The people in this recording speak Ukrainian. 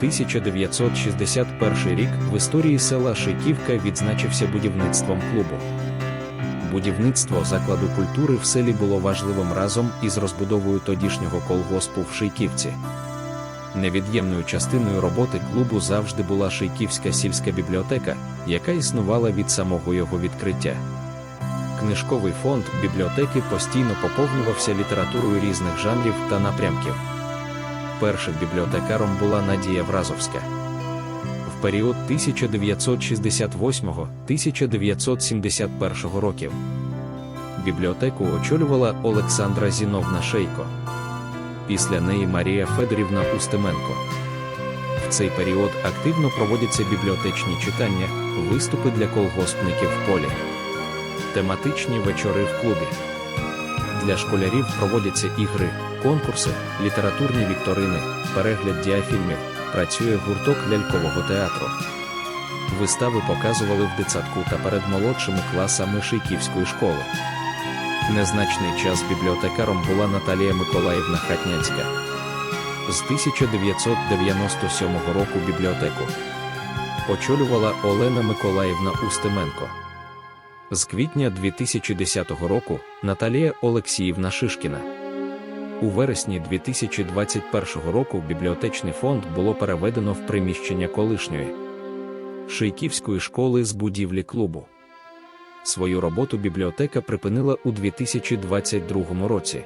1961 рік в історії села Шийківка відзначився будівництвом клубу. Будівництво закладу культури в селі було важливим разом із розбудовою тодішнього колгоспу в Шийківці. Невід'ємною частиною роботи клубу завжди була Шийківська сільська бібліотека, яка існувала від самого його відкриття. Книжковий фонд бібліотеки постійно поповнювався літературою різних жанрів та напрямків. Першим бібліотекаром була Надія Вразовська. В період 1968-1971 років бібліотеку очолювала Олександра Зіновна Шейко. Після неї Марія Федорівна Устименко. В цей період активно проводяться бібліотечні читання, виступи для колгоспників в полі, тематичні вечори в клубі. Для школярів проводяться ігри, конкурси, літературні вікторини, перегляд діафільмів, працює гурток лялькового театру. Вистави показували в дитсадку та перед молодшими класами Шийківської школи. Незначний час бібліотекаром була Наталія Миколаївна Хатнянська. З 1997 року бібліотеку очолювала Олена Миколаївна Устименко. З квітня 2010 року Наталія Олексіївна Шишкіна. У вересні 2021 року бібліотечний фонд було переведено в приміщення колишньої Шийківської школи з будівлі клубу. Свою роботу бібліотека припинила у 2022 році.